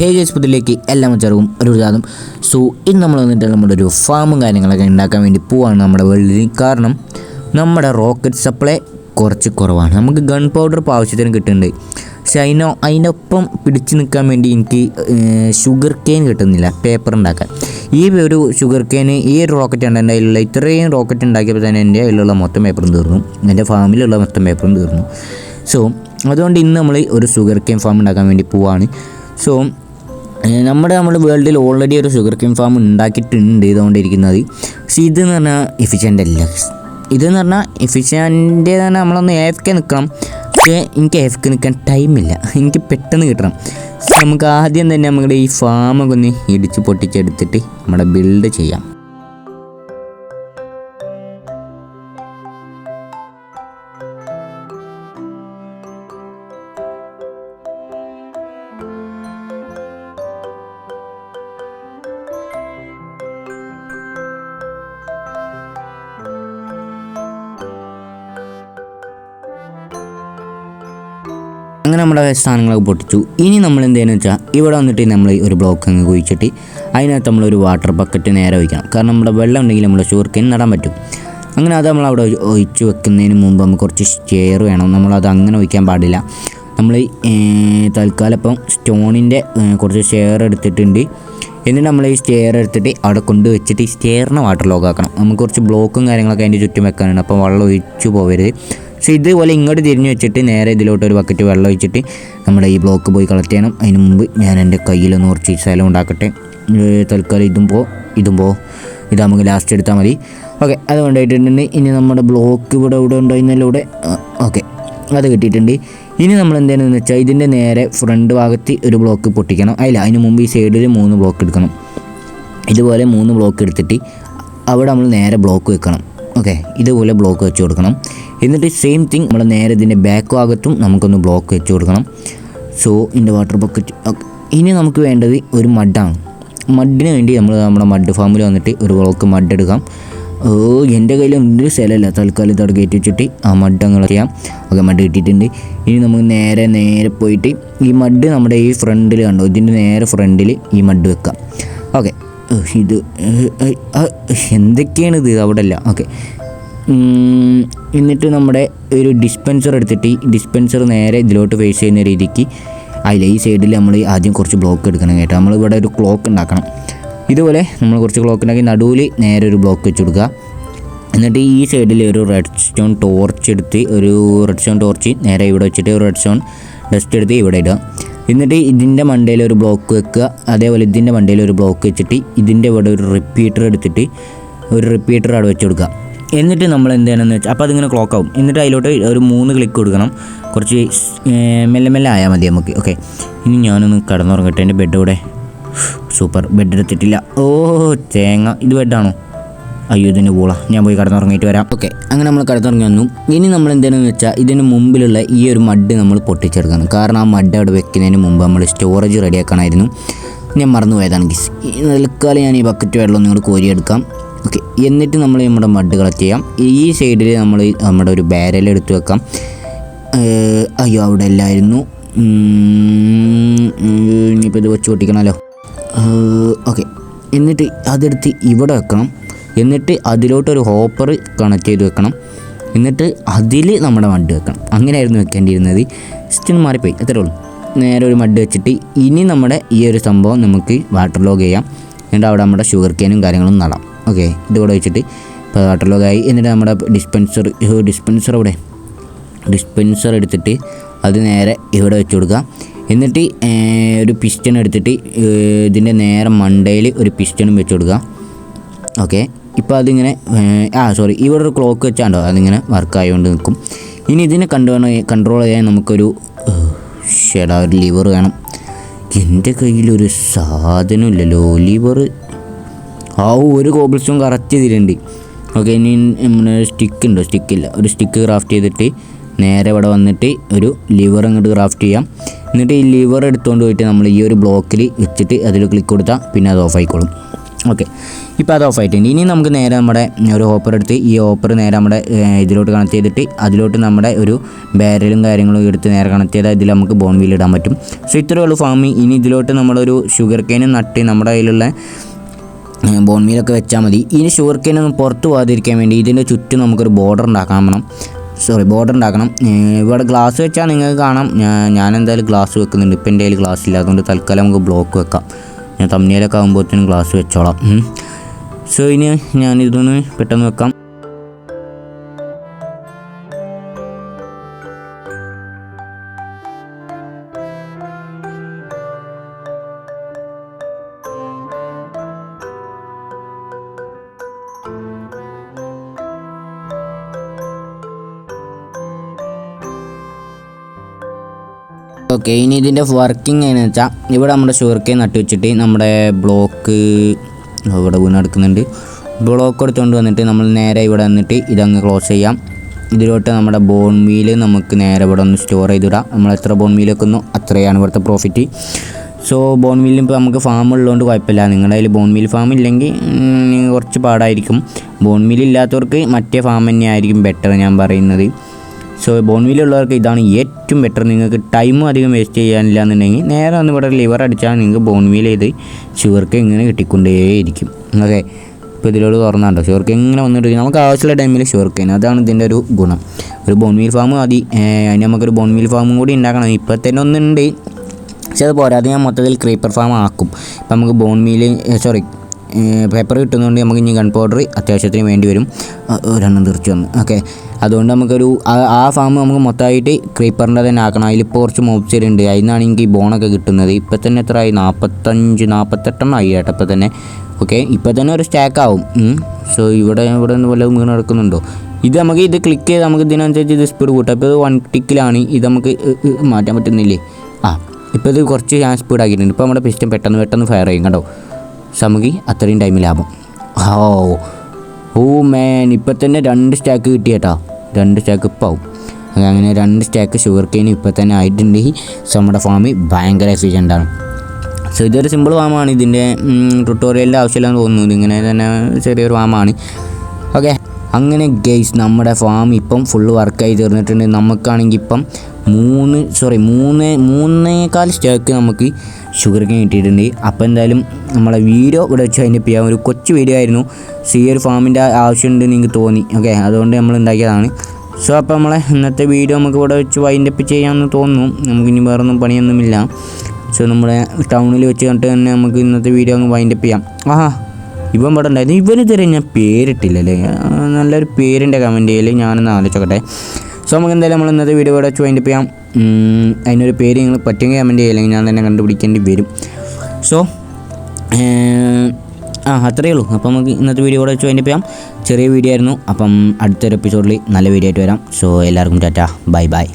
ഹേ ജേസ് പുതിലേക്ക് എല്ലാം ചെറുവും ഒരു ജാതം സോ ഇന്ന് നമ്മൾ വന്നിട്ട് നമ്മുടെ ഒരു ഫാമും കാര്യങ്ങളൊക്കെ ഉണ്ടാക്കാൻ വേണ്ടി പോവാണ് നമ്മുടെ വേൾഡിൽ കാരണം നമ്മുടെ റോക്കറ്റ് സപ്ലൈ കുറച്ച് കുറവാണ്. നമുക്ക് ഗൺ പൗഡർ ഇപ്പോൾ ആവശ്യത്തിന് കിട്ടുന്നുണ്ട്. പക്ഷെ അതിനോ അതിനൊപ്പം പിടിച്ചു നിൽക്കാൻ വേണ്ടി എനിക്ക് ഷുഗർ കെയിൻ കിട്ടുന്നില്ല. പേപ്പർ ഉണ്ടാക്കാൻ. ഈ ഒരു ഷുഗർ കെയിൻ ഈ ഒരു റോക്കറ്റ് ഉണ്ട് എന്റെ അതിലുള്ള ഇത്രയും റോക്കറ്റ് ഉണ്ടാക്കിയപ്പോൾ തന്നെ എന്റെ അതിലുള്ള മൊത്തം പേപ്പറും തീർന്നു. എന്റെ ഫാമിലുള്ള മൊത്തം പേപ്പറും തീർന്നു. സോ അതുകൊണ്ട് ഇന്ന് നമ്മൾ ഒരു ഷുഗർ കെയിൻ ഫാം ഉണ്ടാക്കാൻ വേണ്ടി പോവാണ്. സോ നമ്മുടെ നമ്മുടെ വേൾഡിൽ ഓൾറെഡി ഒരു ഷുഗർ കെയിൻ ഫാം ഉണ്ടാക്കിയിട്ടുണ്ട് ഇതുകൊണ്ടിരിക്കുന്നത്. പക്ഷേ ഇതെന്ന് പറഞ്ഞാൽ എഫിഷ്യന്റ് അല്ല. ഇതെന്ന് പറഞ്ഞാൽ എഫിഷ്യന്റ് തന്നെ നമ്മളൊന്ന് എഫ് നിൽക്കണം പക്ഷേ എനിക്ക് എഫ് നിൽക്കാൻ ടൈമില്ല എനിക്ക് പെട്ടെന്ന് കിട്ടണം. നമുക്ക് ആദ്യം തന്നെ നമ്മുടെ ഈ ഫാമൊക്കെ ഒന്ന് ഇടിച്ച് പൊട്ടിച്ചെടുത്തിട്ട് നമ്മുടെ ബിൽഡ് ചെയ്യാം. അങ്ങനെ നമ്മുടെ സാധനങ്ങളൊക്കെ പൊട്ടിച്ചു. ഇനി നമ്മൾ എന്തെന്ന് വെച്ചാൽ ഇവിടെ വന്നിട്ട് നമ്മൾ ഒരു ബ്ലോക്ക് അങ്ങ് കുഴിച്ചിട്ട് അതിനകത്ത് നമ്മളൊരു വാട്ടർ ബക്കറ്റ് നേരെ ഒഴിക്കണം കാരണം നമ്മുടെ വെള്ളം ഉണ്ടെങ്കിൽ നമ്മൾ ഷുഗർക്കേൻ നടാൻ പറ്റും. അങ്ങനെ അത് നമ്മൾ അവിടെ ഒഴിച്ച് വെക്കുന്നതിന് മുമ്പ് നമുക്ക് കുറച്ച് സ്റ്റെയർ വേണം. നമ്മളത് അങ്ങനെ ഒഴിക്കാൻ പാടില്ല. നമ്മൾ തൽക്കാലം ഇപ്പം സ്റ്റോണിന്റെ കുറച്ച് സ്റ്റെയർ എടുത്തിട്ടുണ്ട്. എന്നിട്ട് നമ്മൾ ഈ സ്റ്റെയർ എടുത്തിട്ട് അവിടെ കൊണ്ട് വെച്ചിട്ട് ഈ സ്റ്റെയറിനെ വാട്ടർ ലോക്ക് ആക്കണം. നമുക്ക് കുറച്ച് ബ്ലോക്കും കാര്യങ്ങളൊക്കെ അതിന്റെ ചുറ്റും വെക്കാനുണ്ട്. അപ്പോൾ വെള്ളം ഒഴിച്ചു പോകരുത് പക്ഷേ ഇതുപോലെ ഇങ്ങോട്ട് തിരിഞ്ഞു വെച്ചിട്ട് നേരെ ഇതിലോട്ട് ഒരു ബക്കറ്റ് വെള്ളം ഒഴിച്ചിട്ട് നമ്മൾ ഈ ബ്ലോക്ക് പോയി കളക്ട് ചെയ്യണം. അതിന് മുമ്പ് ഞാൻ എന്റെ കയ്യിലൊന്ന് കുറച്ച് സ്ഥലം ഉണ്ടാക്കട്ടെ. തൽക്കാലം ഇതും പോ ഇതും പോ. ഇത് നമുക്ക് ലാസ്റ്റ് എടുത്താൽ മതി. ഓക്കെ അത് കൊണ്ടുപോയിട്ടുണ്ട്. ഇനി നമ്മുടെ ബ്ലോക്ക് ഇവിടെ ഇവിടെ ഉണ്ടായിരുന്നതിലൂടെ ഓക്കെ അത് കിട്ടിയിട്ടുണ്ട്. ഇനി നമ്മൾ എന്താണെന്ന് വെച്ചാൽ ഇതിന്റെ നേരെ ഫ്രണ്ട് ഭാഗത്ത് ഒരു ബ്ലോക്ക് പൊട്ടിക്കണം. അല്ല അതിന് മുമ്പ് ഈ സൈഡിൽ മൂന്ന് ബ്ലോക്ക് എടുക്കണം. ഇതുപോലെ മൂന്ന് ബ്ലോക്ക് എടുത്തിട്ട് അവിടെ നമ്മൾ നേരെ ബ്ലോക്ക് വെക്കണം. ഓക്കെ ഇതുപോലെ ബ്ലോക്ക് വെച്ച് കൊടുക്കണം. എന്നിട്ട് സെയിം തിങ് നമ്മൾ നേരെ ഇതിന്റെ ബാക്ക് ഭാഗത്തും നമുക്കൊന്ന് ബ്ലോക്ക് വെച്ച് കൊടുക്കണം. സോ ഇതിന്റെ വാട്ടർ ബക്കറ്റ് ഇനി നമുക്ക് വേണ്ടത് ഒരു മഡാണ്. മഡിന് വേണ്ടി നമ്മൾ നമ്മുടെ മഡ് ഫാമിൽ വന്നിട്ട് ഒരു ബ്ലോക്ക് മഡ് എടുക്കാം. ഓ എന്റെ കയ്യിൽ ഒരു സ്ഥലമല്ല. തൽക്കാലം ഇതോടെ കയറ്റി വെച്ചിട്ട് ആ മഡ് അങ്ങനെ ചെയ്യാം ഓക്കെ മഡ് കിട്ടിയിട്ടുണ്ട്. ഇനി നമുക്ക് നേരെ നേരെ പോയിട്ട് ഈ മഡ് നമ്മുടെ ഈ ഫ്രണ്ടിൽ കണ്ടോ? ഇതിന്റെ നേരെ ഫ്രണ്ടിൽ ഈ മഡ് വെക്കാം. ഓക്കെ ഇത് എന്തൊക്കെയാണ് ഇത് അവിടെ അല്ല ഓക്കെ. എന്നിട്ട് നമ്മുടെ ഒരു ഡിസ്പെൻസർ എടുത്തിട്ട് ഈ ഡിസ്പെൻസർ നേരെ ഇതിലോട്ട് ഫേസ് ചെയ്യുന്ന രീതിക്ക് അതിൽ ഈ സൈഡിൽ നമ്മൾ ആദ്യം കുറച്ച് ബ്ലോക്ക് എടുക്കണം കേട്ടോ. നമ്മൾ ഇവിടെ ഒരു ക്ലോക്ക് ഉണ്ടാക്കണം. ഇതുപോലെ നമ്മൾ കുറച്ച് ക്ലോക്ക് ഉണ്ടാക്കി നടുവിൽ നേരെ ഒരു ബ്ലോക്ക് വെച്ച് കൊടുക്കുക. എന്നിട്ട് ഈ സൈഡിൽ ഒരു റെഡ് സ്റ്റോൺ ടോർച്ച് എടുത്ത് ഒരു റെഡ് സ്റ്റോൺ ടോർച്ച് നേരെ ഇവിടെ വെച്ചിട്ട് ഒരു റെഡ് സ്റ്റോൺ ഡസ്റ്റ് എടുത്ത് ഇവിടെ ഇടുക. എന്നിട്ട് ഇതിന്റെ മണ്ടയിൽ ഒരു ബ്ലോക്ക് വെക്കുക. അതേപോലെ ഇതിന്റെ മണ്ടയിൽ ഒരു ബ്ലോക്ക് വെച്ചിട്ട് ഇതിന്റെ ഇവിടെ ഒരു റിപ്പീറ്റർ എടുത്തിട്ട് ഒരു റിപ്പീറ്റർ അവിടെ വെച്ച് കൊടുക്കുക. എന്നിട്ട് നമ്മൾ എന്ത് ചെയ്യണമെന്ന് വെച്ചാൽ അപ്പോൾ അതിങ്ങനെ ക്ലോക്ക് ആവും. എന്നിട്ട് അതിലോട്ട് ഒരു മൂന്ന് ക്ലിക്ക് കൊടുക്കണം. കുറച്ച് മെല്ലെ മെല്ലെ ആയാൽ മതി നമുക്ക്. ഓക്കെ ഇനി ഞാനൊന്ന് കടന്നുറങ്ങട്ടെ. എന്റെ ബെഡ് ഇവിടെ. സൂപ്പർ ബെഡ് എടുത്തിട്ടില്ല. ഓ തേങ്ങ. ഇത് ബെഡാണോ അയ്യോ ഇതിന് പോളാ ഞാൻ പോയി കടന്നുറങ്ങിയിട്ട് വരാം. ഓക്കെ അങ്ങനെ നമ്മൾ കടന്നുറങ്ങി വന്നു. ഇനി നമ്മൾ എന്താണെന്ന് വെച്ചാൽ ഇതിന് മുമ്പിലുള്ള ഈ ഒരു മഡ് നമ്മൾ പൊട്ടിച്ചെടുക്കണം. കാരണം ആ മഡ് അവിടെ വെക്കുന്നതിന് മുമ്പ് നമ്മൾ സ്റ്റോറേജ് റെഡിയാക്കണമായിരുന്നു ഞാൻ മറന്നു പോയതാണ് ഗിസ് ഈ തൽക്കാലം ഞാൻ ഈ ബക്കറ്റ് വെള്ളം കൂടി കോരിയെടുക്കാം. ഓക്കെ എന്നിട്ട് നമ്മൾ നമ്മുടെ മഡ് കളക്ട് ചെയ്യാം. ഈ സൈഡിൽ നമ്മൾ നമ്മുടെ ഒരു ബാരൽ എടുത്ത് വെക്കാം. അയ്യോ അവിടെ അല്ലായിരുന്നു ഇനിയിപ്പോൾ ഇത് വെച്ച് പൊട്ടിക്കണമല്ലോ. ഓക്കെ എന്നിട്ട് അതെടുത്ത് ഇവിടെ വെക്കണം. എന്നിട്ട് അതിലോട്ടൊരു ഹോപ്പർ കണക്ട് ചെയ്ത് വെക്കണം. എന്നിട്ട് അതിൽ നമ്മുടെ മഡ് വെക്കണം. അങ്ങനെയായിരുന്നു വെക്കേണ്ടിയിരുന്നത്. ഒന്ന് മാറിപ്പോയി. അത്രേ ഉള്ളൂ. നേരെ ഒരു മഡ് വെച്ചിട്ട് ഇനി നമ്മുടെ ഈ ഒരു സംഭവം നമുക്ക് വാട്ടർ ലോഗ് ചെയ്യാം. എന്നിട്ട് അവിടെ നമ്മുടെ ഷുഗർ കെയിനും കാര്യങ്ങളും നടാം. ഓക്കെ ഇതുകൂടെ വെച്ചിട്ട് ഇപ്പോൾ വാട്ടർ ലോഗ് ആയി. എന്നിട്ട് നമ്മുടെ ഡിസ്പെൻസർ ഡിസ്പെൻസർ അവിടെ. ഡിസ്പെൻസർ എടുത്തിട്ട് അത് നേരെ ഇവിടെ വെച്ച് കൊടുക്കുക. എന്നിട്ട് ഒരു പിസ്റ്റൺ എടുത്തിട്ട് ഇതിന്റെ നേരെ മണ്ടയിൽ ഒരു പിസ്റ്റണും വെച്ച് കൊടുക്കുക. ഓക്കെ. ഇപ്പോൾ അതിങ്ങനെ ആ സോറി ഇവിടെ ഒരു ക്ലോക്ക് വെച്ചാണ്ടോ? അതിങ്ങനെ വർക്ക് ആയതുകൊണ്ട് നിൽക്കും ഇനി ഇതിനെ കണ്ടു കൺട്രോൾ ചെയ്യാൻ നമുക്കൊരു ഷേടാ ഒരു ലിവർ വേണം. എന്റെ കയ്യിലൊരു സാധനമില്ലല്ലോ. ലിവർ ആ ഒരു കോബിൾ സ്റ്റോൺ കറക്റ്റ് ചെയ്തിട്ടുണ്ട്. ഓക്കെ ഇനി നമ്മുടെ സ്റ്റിക്ക് ഉണ്ടോ? സ്റ്റിക്കില്ല ഒരു സ്റ്റിക്ക് ക്രാഫ്റ്റ് ചെയ്തിട്ട് നേരെ ഇവിടെ വന്നിട്ട് ഒരു ലിവർ അങ്ങോട്ട് ക്രാഫ്റ്റ് ചെയ്യാം. എന്നിട്ട് ഈ ലിവർ എടുത്തുകൊണ്ട് പോയിട്ട് നമ്മൾ ഈ ഒരു ബ്ലോക്കിൽ വെച്ചിട്ട് അതിൽ ക്ലിക്ക് കൊടുത്താൽ പിന്നെ അത് ഓഫ് ആയിക്കോളും. ഓക്കെ. ഇപ്പോൾ അത് ഓഫ് ആയിട്ടുണ്ട് ഇനി നമുക്ക് നേരെ നമ്മുടെ ഒരു ഓപ്പർ എടുത്ത് ഈ ഓപ്പർ നേരെ നമ്മുടെ ഇതിലോട്ട് കണക്ട് ചെയ്തിട്ട് അതിലോട്ട് നമ്മുടെ ഒരു ബാരലും കാര്യങ്ങളും എടുത്ത് നേരെ കണക്ട് ചെയ്താൽ ഇതിൽ നമുക്ക് ബോൺ വീൽ ഇടാൻ പറ്റും. സോ ഇത്രയേ ഉള്ളൂ ഫാമി ഇനി ഇതിലോട്ട് നമ്മളൊരു ഷുഗർ കെയിനും നട്ട് നമ്മുടെ കയ്യിലുള്ള ബോൺ വീലൊക്കെ വെച്ചാൽ മതി. ഇനി ഷുഗർ കെയിൻ ഒന്നും പുറത്ത് പോകാതിരിക്കാൻ വേണ്ടി ഇതിന്റെ ചുറ്റും നമുക്കൊരു ബോർഡർ ഉണ്ടാക്കാൻ വേണം. സോറി ബോർഡർ ഉണ്ടാക്കണം. ഇവിടെ ഗ്ലാസ് വെച്ചാൽ നിങ്ങൾക്ക് കാണാം. ഞാൻ എന്തായാലും ഗ്ലാസ് വെക്കുന്നുണ്ട്. ഇപ്പം എന്റെ കയ്യിൽ ഗ്ലാസ് ഇല്ല. അതുകൊണ്ട് തൽക്കാലം നമുക്ക് ബ്ലോക്ക് വെക്കാം. ഞാൻ തമ്മിലൊക്കെ ആകുമ്പോഴത്തേനും ഗ്ലാസ് വെച്ചോളാം. സോ ഇനി ഞാൻ ഇതൊന്ന് പെട്ടെന്ന് വെക്കാം. ഓക്കെ ഇനി ഇതിന്റെ വർക്കിംഗ് എന്ന് വെച്ചാൽ ഇവിടെ നമ്മുടെ ഷുഗർക്കെ നട്ടു വെച്ചിട്ട് നമ്മുടെ ബ്ലോക്ക് ഇവിടെ വീണ് നടക്കുന്നുണ്ട് ബ്ലോക്ക് എടുത്തുകൊണ്ട് വന്നിട്ട് നമ്മൾ നേരെ ഇവിടെ വന്നിട്ട് ഇതങ്ങ് ക്ലോസ് ചെയ്യാം. ഇതിലോട്ട് നമ്മുടെ ബോൺ മീൽ നമുക്ക് നേരെ ഇവിടെ ഒന്ന് സ്റ്റോർ ചെയ്തിടാം. നമ്മൾ എത്ര ബോൺ മീൽ വെക്കുന്നു അത്രയാണ് ഇവിടുത്തെ പ്രോഫിറ്റ് സോ ബോൺ മീലിന് ഇപ്പോൾ നമുക്ക് ഫാം ഉള്ളതുകൊണ്ട് കുഴപ്പമില്ല. നിങ്ങളുടെ കയ്യിൽ ബോൺ മീൽ ഫാം ഇല്ലെങ്കിൽ കുറച്ച് പാടായിരിക്കും. ബോൺ മീൽ ഇല്ലാത്തവർക്ക് മറ്റേ ഫാം തന്നെയായിരിക്കും ബെറ്റർ ഞാൻ പറയുന്നത്. സോ ബോൺവിലുള്ളവർക്ക് ഇതാണ് ഏറ്റവും ബെറ്റർ നിങ്ങൾക്ക് ടൈമും അധികം വേസ്റ്റ് ചെയ്യാനില്ല എന്നുണ്ടെങ്കിൽ നേരെ ഒന്ന് ഇവിടെ ലിവർ അടിച്ചാൽ നിങ്ങൾക്ക് ബോൺവീൽ ചെയ്ത് ഷുഗർക്ക് ഇങ്ങനെ കിട്ടിക്കൊണ്ടേയിരിക്കും. ഓക്കെ ഇപ്പോൾ ഇതിലോട് തുറന്നാണ്ടോ ഷുഗർക്ക് ഇങ്ങനെ വന്നിട്ട് നമുക്ക് ആവശ്യമുള്ള ടൈമിൽ ഷുഗർക്ക് അതാണ് ഇതിന്റെ ഒരു ഗുണം. ഒരു ബോൺവീൽ ഫാം മതി. അതിന് നമുക്കൊരു ബോൺവീൽ ഫാമും കൂടി ഉണ്ടാക്കണം. ഇപ്പോൾ തന്നെ ഒന്നുണ്ട്. പക്ഷെ അത് പോരാതെ ഞാൻ മൊത്തത്തിൽ ക്രീപ്പർ ഫാം ആക്കും. ഇപ്പം നമുക്ക് ബോൺമീൽ സോറി പേപ്പർ കിട്ടുന്നതുകൊണ്ട് നമുക്ക് ഇനി ഗൺ പൗഡർ അത്യാവശ്യത്തിന് വേണ്ടി വരും. ഒരെണ്ണം തീർച്ചു വന്ന്. ഓക്കെ അതുകൊണ്ട് നമുക്കൊരു ആ- ഫാം നമുക്ക് മൊത്തമായിട്ട് ക്രീപ്പറിന്റെ തന്നെ ആക്കണം. അതിലിപ്പോൾ കുറച്ച് മോബ്സർ ഉണ്ട്. അതിൽ നിന്നാണ് എനിക്ക് ബോണൊക്കെ കിട്ടുന്നത്. ഇപ്പം തന്നെ എത്ര ആയി? നാൽപ്പത്തഞ്ച് നാൽപ്പത്തെട്ടെണ്ണം ആയി കേട്ടോ ഇപ്പം തന്നെ. ഓക്കെ ഇപ്പം തന്നെ ഒരു സ്റ്റാക്ക് ആവും. സോ ഇവിടെ ഇവിടെ നിന്ന് വല്ലതും വീണ് എടുക്കുന്നുണ്ടോ ഇത് നമുക്ക് ഇത് ക്ലിക്ക് ചെയ്ത് നമുക്ക് ഇതിനനുസരിച്ച് ഇത് സ്പീഡ് കൂട്ടാം. ഇപ്പോൾ ഇത് വൺ ടിക്കിലാണ് ഇത് നമുക്ക് മാറ്റാൻ പറ്റുന്നില്ലേ? ആ. ഇപ്പോൾ ഇത് കുറച്ച് ഞാൻ സ്പീഡ് ആക്കിയിട്ടുണ്ട്. ഇപ്പോൾ നമ്മുടെ പിസ്റ്റം പെട്ടെന്ന് പെട്ടെന്ന് ഫയർ ചെയ്യും. കേട്ടോ നമുക്ക് അത്രയും ടൈം ലാഭം ഓ ഓ മാൻ ഇപ്പം തന്നെ രണ്ട് സ്റ്റാക്ക് കിട്ടിയേട്ടാ. രണ്ട് സ്റ്റാക്ക് ഇപ്പം ആവും. അങ്ങനെ രണ്ട് സ്റ്റാക്ക് ഷുഗർ കെയിൻ ഇപ്പം തന്നെ ആയിട്ടുണ്ടെങ്കിൽ നമ്മുടെ ഫാമിൽ ഭയങ്കര എഫിഷ്യന്റ് ആണ്. സോ ഇതൊരു സിമ്പിൾ ഫാമാണ് ഇതിന്റെ ട്യൂട്ടോറിയലിന്റെ ആവശ്യമില്ലെന്ന് തോന്നുന്നു. ഇതിങ്ങനെ തന്നെ ചെറിയൊരു ഫാമാണ് ഓക്കെ അങ്ങനെ ഗെയ്സ് നമ്മുടെ ഫാം ഇപ്പം ഫുള്ള് വർക്കായി തീർന്നിട്ടുണ്ട്. നമുക്കാണെങ്കിൽ ഇപ്പം മൂന്ന് സോറി മൂന്ന് മൂന്നേകാൽ സ്റ്റേക്ക് നമുക്ക് ഷുഗർ കെയിൻ കിട്ടിയിട്ടുണ്ട്. അപ്പോൾ എന്തായാലും നമ്മളെ വീഡിയോ ഇവിടെ വെച്ച് അതിന്റെ ചെയ്യാം ഒരു കൊച്ചു വീഡിയോ ആയിരുന്നു. സോ ഈ ഒരു ഫാമിന്റെ ആവശ്യമുണ്ട് നിങ്ങൾക്ക് തോന്നി. ഓക്കെ അതുകൊണ്ട് നമ്മൾ ഉണ്ടാക്കിയതാണ്. സോ അപ്പോൾ നമ്മളെ ഇന്നത്തെ വീഡിയോ നമുക്ക് ഇവിടെ വെച്ച് വൈൻഡപ്പ് ചെയ്യാമെന്ന് തോന്നുന്നു. നമുക്കിനി വേറൊന്നും പണിയൊന്നുമില്ല. സോ നമ്മുടെ ടൗണിൽ വെച്ച് കണ്ടിട്ട് തന്നെ നമുക്ക് ഇന്നത്തെ വീഡിയോ അങ്ങ് വൈൻഡപ്പ് ചെയ്യാം. ആഹാ ഇവൻ ഇവിടെ ഉണ്ടായിരുന്നു. ഇവനിതുവരെ ഞാൻ പേരിട്ടില്ലല്ലേ നല്ലൊരു പേരിന്റെ കമന്റ് ചെയ്യൽ ഞാനൊന്ന് ആലോചിച്ചോട്ടെ സോ നമുക്ക് എന്തായാലും നമ്മൾ ഇന്നത്തെ വീഡിയോ ഇവിടെ വെച്ച് വൈൻഡപ്പ് ചെയ്യാം. അതിനൊരു പേര് നിങ്ങൾ പറ്റുമെങ്കിൽ കമന്റ് ചെയ്യില്ലെങ്കിൽ ഞാൻ തന്നെ കണ്ടുപിടിക്കേണ്ടി വരും. സോ ആ അത്രയേ ഉള്ളൂ. അപ്പം നമുക്ക് ഇന്നത്തെ വീഡിയോ കൂടെ വെച്ച് വൈൻഡപ്പ് ചെയ്യാം. ചെറിയ വീഡിയോ ആയിരുന്നു. അപ്പം അടുത്തൊരു എപ്പിസോഡിൽ നല്ല വീഡിയോ ആയിട്ട് വരാം. സോ എല്ലാവർക്കും ടാറ്റ. Bye bye